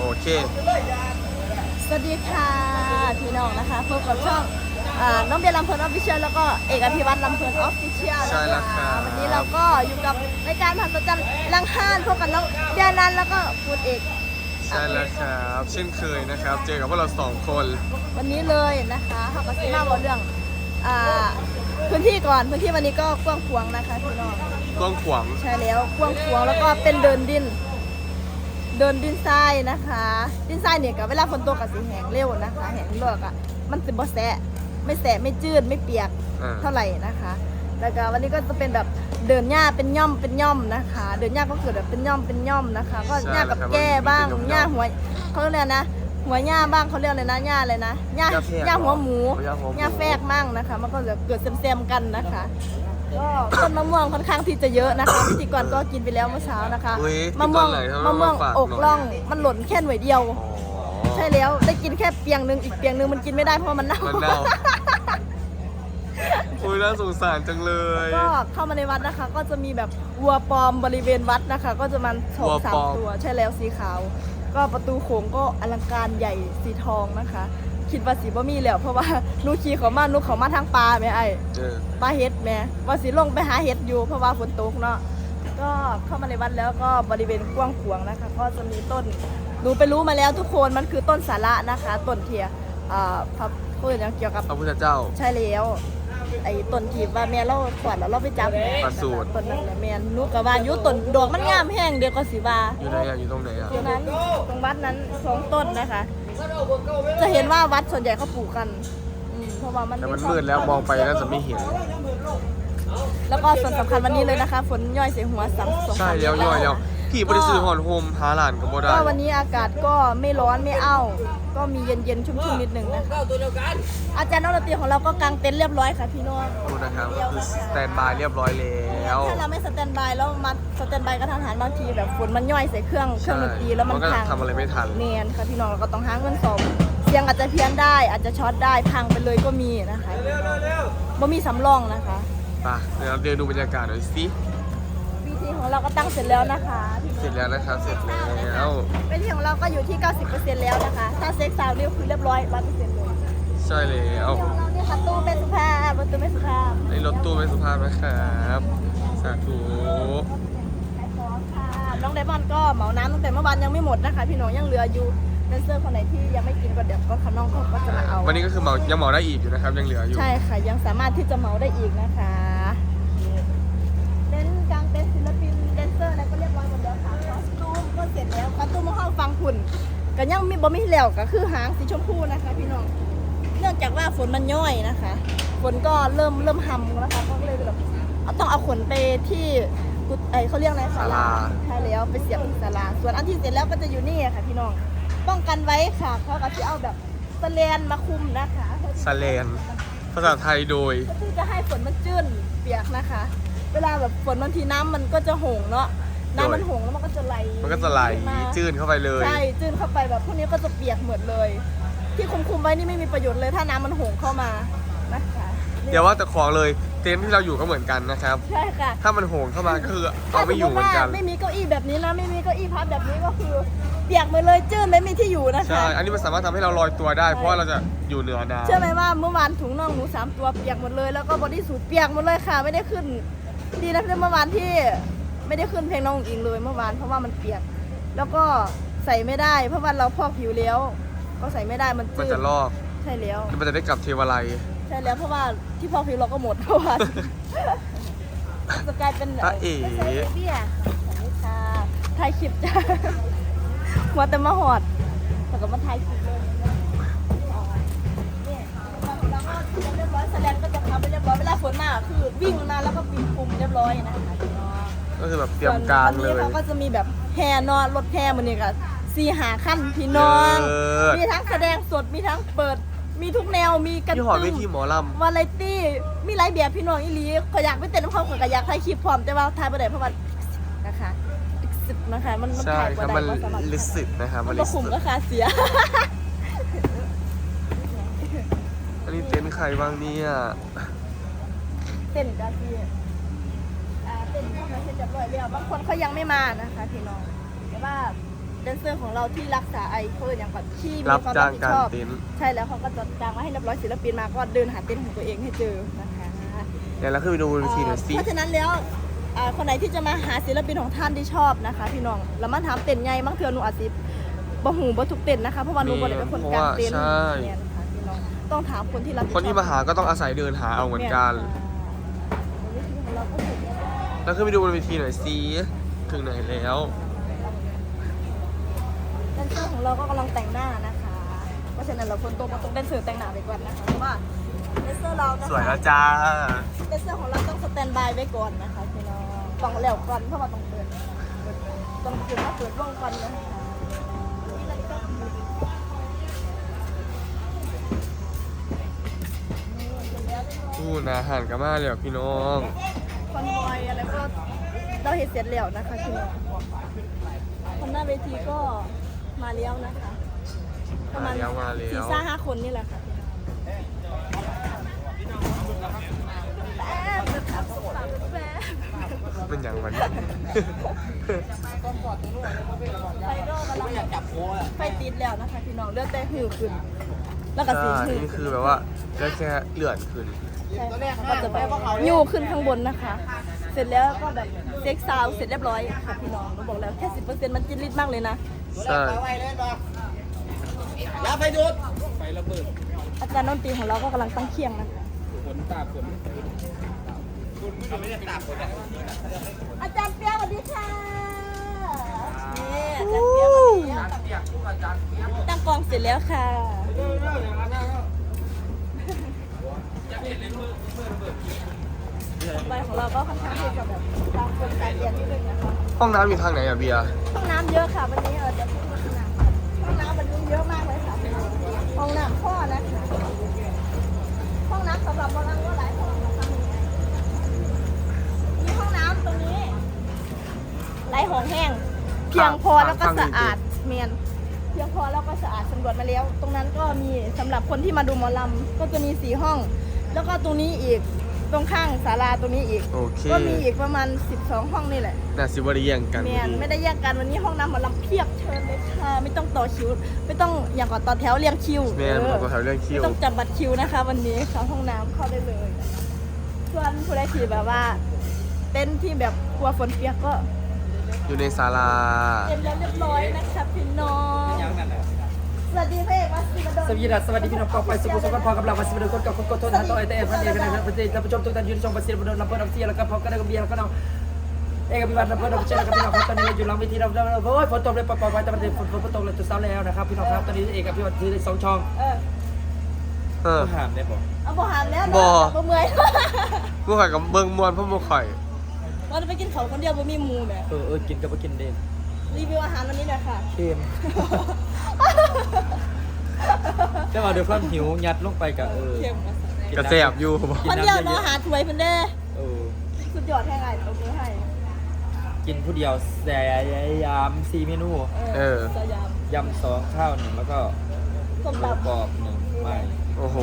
โอเค สวัสดีค่ะพี่น้องนะคะพบกับช่องอ่าน้องเบียร์ลำเพลินออฟฟิเชียลแล้วก็เอกอภิวัตรลำเพลินออฟฟิเชียลใช่แล้วครับวันนี้เราก็อยู่กับรายการผ่านประจันลังห้านพบกับน้องเบียร์นันแล้วก็คุณเอกใช่แล้วครับ เช่นเคยนะครับ เจอกับพวกเราสองคน วันนี้เลยนะคะเขาก็ซีมาบอกเรื่องอ่าพื้นที่ก่อนพื้นที่วันนี้ก็กว้างขวางนะคะพี่น้องกว้างขวางใช่แล้วกว้างขวางแล้วก็เป็นเดินดิน เดินดินทรายนะคะ ดินทรายเนี่ยกับเวลาฝนตกกับสีแห้งเร็วนะคะแห้งเลือกอะมันสิบ่แสะไม่แสะไม่จืดไม่เปียกอ่าเท่าไหร่นะคะ แล้วก็วันนี้ก็จะเป็นแบบเดินหญ้าเป็นย่อมเป็นย่อมนะคะ เดินหญ้าก็เกิดแบบเป็นย่อมเป็นย่อมนะคะ ก็หญ้ากับแก้บ้างหญ้าหัวเขาเรียกอะไรนะ หัวหญ้าบ้างเขาเรียกอะไรนะหญ้าอะไรนะหญ้าหญ้าหัวหมูหญ้าหัวหมูหญ้าแฟกมั่งนะคะ มันก็จะเกิดเซมๆกันนะคะ ก็ต้นมะม่วงค่อนข้างที่จะเยอะนะคะพิธีกรก็กินไปแล้วเมื่อเช้านะคะอุ๊ยมะม่วงต้นไหนทำไมมะม่วงมาฝากอกหน่อยล่องมันหล่นแค่หน่วยเดียวอ๋อใช่แล้วได้กินแค่เปียงหนึ่งอีกเปียงหนึ่งมันกินไม่ได้เพราะมันเน่า มันเน่า อุ้ยน่าสงสารจังเลย ก็เข้ามาในวัดนะคะ ก็จะมีแบบวัวปลอมบริเวณวัดนะคะ ก็จะมันสองสามตัวใช่แล้วสีขาว ก็ประตูโขงก็อลังการใหญ่สีทองนะคะ คิดว่าสีบ่มีแล้วเพราะว่าหนูขี่เขามาหนูเขามาทางปลาแม่ไอ้เออปลาเห็ดแม่ว่าสิลงไปหาเห็ดอยู่เพราะว่าฝนตกเนาะก็เข้ามาในวัดแล้วก็บริเวณกว้างขวางนะคะ ก็จะมีต้นหนูไปรู้มาแล้วทุกคนมันคือต้นสาระนะคะต้นเทียอ่าพระพูดอย่างเกี่ยวกับพระพุทธเจ้า ใช่แล้วไอ้ต้นที่ว่าแม่เราขวัญแล้วเราไปจับประสูติ ต้นนั้นแหละแม่นหนูก็ว่าอยู่ต้นดอกมันงามแห้งเดียวก็สิว่า อยู่ไหนอะอยู่ตรงไหนอะ ตรงนั้นตรงวัดนั้นสองต้นนะคะ จะเห็นว่าวัดส่วนใหญ่เขาปลูกกันอืมเพราะว่ามันแต่มันมืดแล้วมองไปน่าจะไม่เห็น แล้วก็ส่วนสำคัญวันนี้เลยนะคะ ฝนย่อยใส่หัวสามสองใช่แล้วย่อยแล้วพี่บริสุทธิ์หอนโฮมหาหลานกับโบได้ก็วันนี้อากาศก็ไม่ร้อนไม่เอ้าก็มีเย็นๆชุ่มๆนิดหนึ่งนะคะอาจารย์นักดนตรีของเราก็กางเต็นท์เรียบร้อยค่ะพี่น้องดูนะครับคือสแตนบายเรียบร้อยแล้ วถ้าเราไม่สแตนบายแล้วมาสแตนบายกระทันหันบางทีแบบฝนมันย่อยใส่เครื่องเครื่องดนตรีแล้วมันก็พังทำอะไรไม่ทันเนียนค่ะพี่น้องเราก็ต้องหาเงินสมเสียงอาจจะเพี้ยนได้ อาจจะช็อตได้พังไปเลยก็มีนะคะบ่มีสำรองนะคะไปเดี๋ยวเราเดินดูบรรยากาศหน่อยสิวิธีของเราก็ตั้งเสร็จแล้วนะคะพี่น้องเสร็จแล้วนะครับเสร็จแล้ววิธีของเราก็อยู่ที่ 90%แล้วนะคะ ถ้าเซ็กซาวน์นี่คือเรียบร้อย100%เลยใช่แล้ว เราเนี่ยค่ะตู้เป็นสุภาพรถตู้เป็นสุภาพในรถตู้ไม่สุภาพนะครับสาธุขายของค่ะน้องไดมอนด์ก็เหมาน้ำตั้งแต่เมื่อวานยังไม่หมดนะคะ พี่น้องยังเหลืออยู่แดนเซอร์คนไหนที่ยังไม่กินก็เดี๋ยวก็น้องเขาก็จะมาเอา วันนี้ก็คือเหมายังเหมาได้อีกอยู่นะครับยังเหลืออยู่ ใช่ค่ะ ยังสามารถที่จะเหมาได้อีกนะคะเต้นท์กลางเต้นท์ศิลปินแดนเซอร์อะไรก็เรียบร้อยหมดแล้วค่ะคอสตูมก็เสร็จแล้วคอสตูมมาห้องฟังคุณก็ยังมีบ่มีแล้วก็คือหางสีชมพูนะคะ พี่น้องเนื่องจากว่าฝนมันย่อยนะคะ ฝนก็เริ่มเริ่มหำแล้วค่ะก็เลยแบบเอาต้องเอาขนไปที่กุไอเขาเรียกอะไรศาลาใช่แล้วไปเสียบที่ศาลาส่วนอันที่เสร็จแล้วก็จะอยู่นี่ค่ะพี่น้องป้องกันไว้ค่ะเขาก็จะเอาแบบสแลนมาคุมนะคะสแลนภาษาไทยโดยก็คือจะให้ฝนมันจื้นเปียกนะคะ เวลาแบบฝนบางทีน้ำมันก็จะโหงเนาะน้ำมันโหงแล้วมันก็จะไหลมันก็จะไหลมาจืดเข้าไปเลยใช่จื้นเข้าไปแบบพวกนี้ก็จะเปียกหมดเลย ที่คุมคุมๆไว้นี่ไม่มีประโยชน์เลยถ้าน้ำมันโหงเข้ามานะคะเดี๋ยวว่าแต่ของเลยเต็นท์ที่เราอยู่ก็เหมือนกันนะครับ ใช่ค่ะถ้ามันโหงเข้ามาก็คือเอาไม่อยู่เหมือนกัน ถ้าสติว่าไม่มีเก้าอี้แบบนี้นะไม่มีเก้าอี้พับแบบนี้ก็คือเปียกหมดเลยจื้นไม่มีที่อยู่นะคะ ใช่ อันนี้มันสามารถทำให้เราลอยตัวได้ เพราะว่าเราจะอยู่เหนือน้ำเชื่อไหมว่าเมื่อวานถุงน่องหนูสามตัวเปียกหมดเลยแล้วก็บอดี้สูทเปียกหมดเลยค่ะ ไม่ได้ขึ้น ดีนะเมื่อวานที่ไม่ได้ขึ้นเพลงน้องอิงเลยเมื่อวานเพราะว่ามันเปียก แล้วก็ใส่ไม่ได้ เพราะว่าเราพอกผิวแล้ว ก็ใส่ไม่ได้มันมันจืดจะลอกใช่แล้ว มันจะได้กลับเทวาลัย ใช่แล้วเพราะว่าที่พอกผิวเราก็หมดเพราะว่า จะกลายเป็นตาเอ๋ ไม่ใช่เบี้ยสวัสดีค่ะถ่ายคลิปจ้าหัวแต่มาหอดแต่ก็มาถ่ายคลิปเลยเนี่ยแล้วก็เรียบร้อยแสดงก็จะทำไปเรียบร้อยเวลาฝนมาคือวิ่งมาแล้วก็ปีนคุมเรียบร้อยนะคะพี่น้องก็คือแบบเตรียมการเลส่วนยวันนี้เขาก็จะมีแบบแห่เนอนรถแห่มันนี่ก็ สีหาขั้นพี่น้องเออมีทั้งแสดงสด มีทั้งเปิด มีทุกแนว มีกระที่หอเวตุ้ทีหมอลวาไรตี้ มีหลายแบบพี่น้องอีหลีขอยอยากไปเต้นน้ำเขาขอยก็อยากถ่ายคลิปพร้อมแต่ว่าถ่ายไปได้เพราะว่านะคะสิบนะคะ มันมันำใช่ถ่ายครับบ่มันได้บ่สามารถลิสิตนะครับมัมันนก็ลิคุ้สิมตราคาเสีย อันนี้เต็นท์ใครบ้างเนี่ยเต้นกาซีอ่าเต้นเข้ามาเสร็จเรียบร้อยแล้วบางคนเขายังไม่มานะคะพี่น้องยังว่า แดนเซอร์ของเราที่รักษาไอเคิลอย่างแบบที่มีรับความจ้ารับงผิดการชอบ เต็นท์ใช่แล้วเขาก็จะจ้างมาให้เรียบร้อยศิลปินมาก็เดินหาเต็นท์ของตัวเองให้เจอนะคะเดี๋ยวเราขึ้นไปดูบนเวทีหน่อยสิ เพราะฉะนั้นแล้วอ่าคนไหนที่จะมาหาศิลปินของท่านที่ชอบนะคะ พี่น้องแล้วมาถามเต็นท์ไงบางเทื่อหนูอาจสิบ่หูบ่ทุกเต็นท์นะคะเพราะว่าหนูบ่ได้เป็นคนกลางเต็นท์เนี่ยนะคะพี่น้องต้องถามคนที่รับผิดชอบคนที่มาหาก็ต้องอาศัยเดินหาเอาเหมือนกันเนี่ยค่ะเราก็เสร็จแล้วแล้วขึ้นไปดูบนเวทีหน่อยสิถึงไหนแล้วแด นเซอร์ของเราก็กำลังแต่งหน้านะคะ เพราะฉะนั้นเราคนตัวมาต้องแดนเซอร์แต่งหน้าไปก่อนนะคะเพราะว่าแดนเซอร์เรานะคะสวยแล้วจ้าแดนเซอร์ของเราต้องสแตนบายไว้ก่อนนะคะพี่น้องต้องแล้วก่อนเพราะว่าต้องเปิดต้องเปิดมาเปิดวงก่อนนะคะนี่เราก็นี่เสร็จแล้วเรียบร้อยพูดนะหันกลับมาเลยพี่น้องคอนวอยอะไรก็เราเห็นเสร็จแล้วนะคะพี่น้องคนหน้าเวทีก็ มาแล้วนะคะ ประมาณมาแล้วมาแล้วสี่ซ่าห้าคนนี่แหละค่ะแป๊บนะครับแป๊บเป็นอย่างวันไฟก็กำลังจับโค้ไฟติดแล้วนะคะพี่น้องเลือดแต่หิวขึ้น แล้วก็สีใช่หิวนี่คือแบบว่าก็แค่เลื่อนขึ้น ใช่ก็จะแบบยู่ขึ้นข้างบนนะคะ เสร็จแล้วก็แบบเซ็กซาวด์เสร็จเรียบร้อยค่ะพี่น้องเราบอกแล้วแค่สิบเปอร์เซ็นต์มันจินลิดมากเลยนะ ใช่แล้วไปดูดอาจารย์ดนตรีของเราก็กำลังตั้งเคียงนะคะฝนตาฝนอาจารย์เปียกสวัสดีค่ะนี่อาจารย์เปียกสวัสดีค่ะเปียกทุกอาจารย์เปียกตั้งกองเสร็จแล้วค่ะต่อ ไปของเราก็ค่อนข้างที่จะแบบตามคนการเรียนนิดนึงนะคะห้องน้ำอยู่ทางไหนอะเบียร์ห้องน้ำเยอะค่ะวันนี้เออจะพูดห้องน้ำห้องน้ำวันนี้เยอะมากเลยค่ะห้องน้ำพ่อนะคะห้องน้ำสำหรับเราก็หลายห้องนะคะมีห้องน้ำตรงนี้หลายห้องแห้ง เพียงพอแล้วก็สะอาดเมียนเพียงพอแล้วก็สะอาดสำรวจมาแล้ว ตรงนั้นก็มีสำหรับคนที่มาดูหมอลำก็จะมีสี่ห้อง แล้วก็ตรงนี้อีก ตรงข้างศาลาตรงนี้อีก โอเคก็มีอีกประมาณ 12 ห้องนี่แหละน่าสิบริยังกันเมียนไม่ได้แยกกันวันนี้ห้องน้ำหมอลำเพียบเชิญเลยค่ะไม่ต้องต่อคิว ไม่ต้องอย่างก่อนต่อแถวเรียงคิวแม่นเอมาอตัวแถวเรื่องคิไม่วต้องจับบัตรคิวนะคะ วันนี้เข้าห้องน้ำเข้าได้เลยนะคะส่วนผู้ใดที่แบบว่า เต้นท์ที่แบบกลัวฝนเปียกก็อยู่ในศาลาเต็มแล้วเรียบร้อยนะคะพี่น้องยังนั่นแหละ สวัสดีพระเอกวัดศรีบดลสวัสดีสวัสดีพี่น้องกองไฟสุขุมสุขพอกับเรามาสิบเดือนคนกับคนกดทนหาต่อไอเตอพันเอกนะครับท่านผู้ชมทุกท่านยืนชมบัสซีบดลลำเพิร์นซียแล้วก็พอกันแล้ก็เบียร์แล้วก็น้องเอกพิวัตรลำเพิร์นเชนกับพี่น้องครับตอนนี้เราอยู่หลังเวทีเราโอ้ยฝนตกเลยปล่อยๆไปแต่ประเด็นฝนฝนตกเลยจุดเช้าแล้วนะครับพี่น้องครับตอนนี้เอกกับพี่วัตรถือสองช่องเออเออหามได้บอกเอาบ่หามแล้วบ่บ่เมื่อยผู้ข่อยกับเบิ้งมวนพ่อโมข่อยว่าจะไปกินเขาวคนเดียวบ่มีหมูแหมเออเออกินกับกินเด่นรีวิวอาหารวันนี้หน่อยค่ะเค็ม แต่ว่าด้วยความหิวยัดลงไปกับเออเค็มกว่าสัตว์กระแสบอยู่บอกคนเดียวเนาะหาถ้วยเพิ่นเด้เออสุดยอดแท้ไงตรงนี้ให้กินผู้เดียวแสยามสี่เมนู เออสยามยำสองข้าวหนึ่งแล้วก็ส้มหมูตำกรอบหนึ่งไม่โอ้โห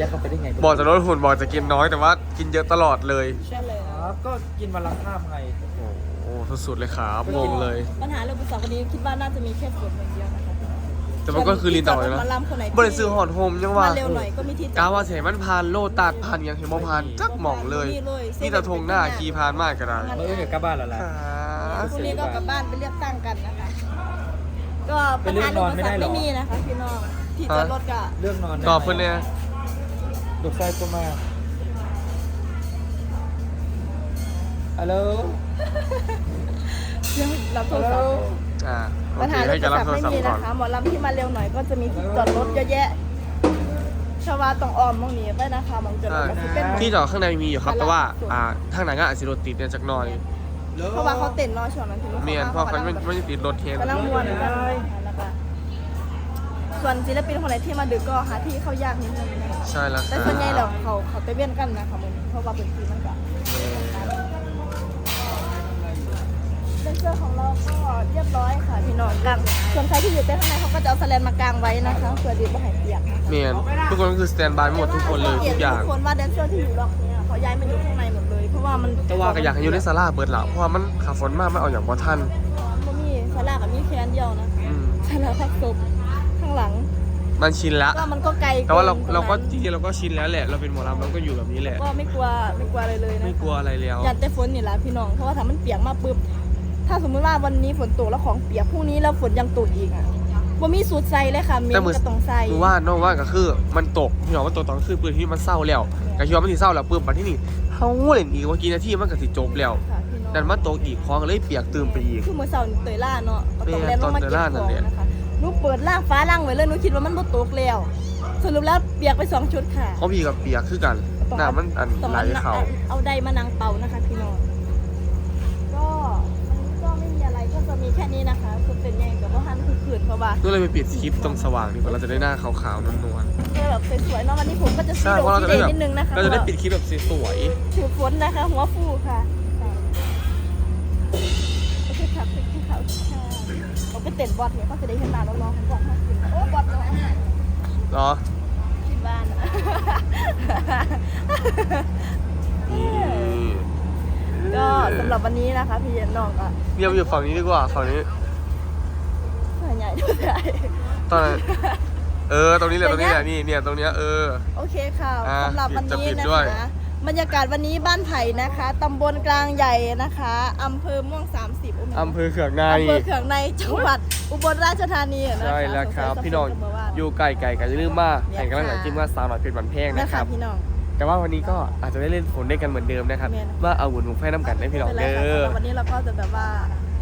ยัดเข้าไปได้ไงบอกจะลดหุ่นบอกจะกินน้อยแต่ว่ากินเยอะตลอดเลยใช่เลยครับก็กินวันละข้ามไงโอ้โหสุดๆเลยครับงงเลย ปัญหาเรื่องภาษาวันนี้คิดว่าน่าจะมีแค่ฝนอย่างเดียวนะคะ แต่มันก็คือลินต่อเลยมานะลำคนไหนบริซื้อหอดโฮมยังว่ามาเร็วหน่อยก็มีที่กาว่าเสมันพานโลตัดพานยังเห็นบ่พานจักหม่องเลยนี่ตะทงหน้าขี่พานมากกระดาษเมื่อเกิดกลับบ้านแล้วล่ะ พรุ่งนี้ก็กลับบ้านไปเลือกตั้งกันนะคะ ก็ปัญหาไปเลือกนอนไม่ได้หรอไม่มีนะคะพี่น้องที่จอดรถก็เรื่องนอนตอบเพื่อนเนี่ยลูกชายก็มาฮัลโหลยังรับโทฮัรลโหลศัพท์ อ่าโอปัญเคหาให้เรื่องการโทรัรบศัพโทรท์ไม่ศัพมีท์ก่อน นะคะหมอลำที่มาเร็วหน่อยก็จะมีที่จอดรถเยอะแยะ ชาวาต้องออมมองหนีไปนะคะมองจอดรถก็สิเป็นที่จอดข้างในมีอยู่ครับ แต่ว่าอ่าทางไหนก็อาจจะรถติดเนี่ยจักหน่อยเพราะว่าเขาเต้นรอช่วงนั้นถึงเมียนเพราะเขาไม่ไม่ได้ติดรถเทน กำลังมวนกันนะคะแล้วก็ส่วนศิลปินคนไหนที่มาดึกก็หาที่เข้ายากนิดนึงนะคะ ใช่แล้วคแต่รับส่วนใหญ่แล้วเขาเขาไปเวียนกันนะคะมึงเพราะว่าเป็นทีมันก็ เดนเซอร์ของเราก็เรียบร้อยค่ะพี่น้องกางส่วนใครที่อยู่เต้นข้างในเขาก็จะเอาสแลนมากางไว้นะคะเพื่อดีไม่ให้เปียกนะคะเมียนทุกคนก็คือสแตนบายหมดทุกคนเลยทุกอย่างทุกคนว่าแดนเซอร์ที่อยู่ล็อกเนี่ยเขาย้ายมาอยู่ข้างในหมดเลยเพราะว่ามันแต่ว่าก็อยากให้อยู่ในศาลาเปิดหลับเพราะว่ามันขาฝนมากไม่เอาอย่างบ่ท่านมันมีสลากนเดียวนะคะอืมสาราพักศพข้างหลัง มันชินละก็มันก็ไกลแต่ว่าเรานเราก็ตงจนั้นริงๆเราก็ชินแล้วแหละเราเป็นหมอลำเราก็อยู่แบบนี้แหละก็ไม่กลัวไม่กลัวอะไรเลยนะไม่กลัวอะไรแล้วยันแต่ฝนนี่แหละพี่น้องเพราะว่าถ้ามันเปียกมากปุ๊บ ถ้าสมมติว่าวันนี้ฝนตกแล้วของเปียกพรุ่งนี้แล้วฝนยังตกอีกอะบ่มีสูตรใส่เลยค่ะเมนแต่มือก็ต้องใส่คือว่าน้องว่าก็คือ มันตกพี่น้องว่าตกตอนคือปืนที่มันเศร้าแล้วกระชิวามันสิเศร้าแล้วปืนปันที่นี่เฮาเล่นอีกเมื่อกี้นาทีมันก็สิจบแล้วค่ะพี่น้องดันมาตกอีกของก็เลยเปียกตื่มไปอีกคือมื้อเช้านี่เตยล่าเนาะก็ต้องแม่แล่นลงมาตอนเตเก็ยบล่าขนั่อนงแหละนะคะหนูเปิดล่างฟ้าล่างไว้เลยหนูคิดว่ามันบ่ตกแล้วสรุปแล้วเปียกไปสองชุดค่ะเขาพี่กับเปียกคือกันหน้ามันอันต้องไหลเอาเขาเอาใดมานางเป่านะคะพี่น้อง ก็เลยไปปิดคลิปตรงสว่างดีกว่าเราจะได้หน้าขาวๆนวลเจอแบบสวยๆเนาะวันนี้ผมก็จะๆซีใช่โดเพราะเราจะซีได้เดแบบนิดนึงนะคะเราจะได้ปิดคลิปแบบสวยถือฝนนะคะ หัวฟูค่ะโอเคครับโอเคครับค่ะเราไปเต้นบอลเนี่ยก็จะได้เห็นหน้าน้องๆบอลห้าสิบโอ้บอลน้องๆเนาะที่บ้านอะนี่ก็สำหรับวันนี้นะคะ พี่น้องก็เรียบอยู่ฝั่งนี้ดีกว่าฝั่งนี้ ส่วนใหญ่ด้วยตอนนั้นเออ ตรงนี้แหละ ตรงนี้แหละ นี่เนี่ย ตรงเนี้ย เออ โอเคค่ะอ่าสำหรับวันนี้จะปิดนะด้วย คะบรรยากาศวันนี้บ้านไผ่นะคะตำบลกลางใหญ่นะคะอำเภอม่วง 30อุอำเภอเขืองใน อำเภอเขืองในจังหวัดอุบลราชธานีอะนะคะใช่แล้วครับ สงสัยพี่น้องจะเบว่า อยู่ไก่ไก่กันอย่าลืมมาเนี่ยแข่งกันแล้วหลังค่ะ จิ้มว่าสาวหน่อยเป็นบันแพงนะนะคคะรับ พี่น้อง แต่ว่าวันนี้ก็อาจจะได้เล่นฝนด้วยกันเหมือนเดิมนะครับแม่น ว่าเอาหุ่นหมุนไฟน้ำกันได้พี่น้องไม่เด้ป็นไรค่ะอสำหรับวันนี้เราก็จะแบบว่า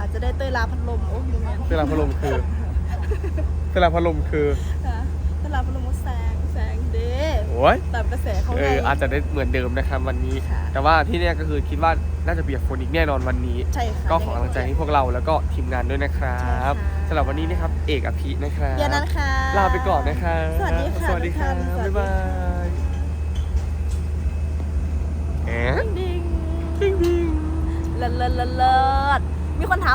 อาจจะได้เต้ยลาพัดลมโอ้ยดูแม่นเวลาพัดลมคือ เวลาพัดลมคือค่ะเต้ยลาพัดลมว่าแสงแสงเด้โอ้ยตามกระแสเขาเอไง ออาจจะได้เหมือนเดิมนะครับวันนี้ ค่ะ แต่ว่าที่เนี่ยก็คือคิดว่าน่าจะเปียกฝนอีกแน่นอนวันนี้ ใช่ค่ะ ก็ขอกำลังใจให้พวกเราแล้วก็ทีมงานด้วยนะครับใช่ค่ะ สำหรับวันนี้นะครับเอกอภินะครับ เดี๋ยวนั้นค่ะ ลาไปก่อนนะครับสวัสดีค่ะสวัสดีครับทุกท่าน บ๊ายบายแอนดิ้งดิ้งดิ้ง เลิศเลิศเลิศเลิศมีคนถาม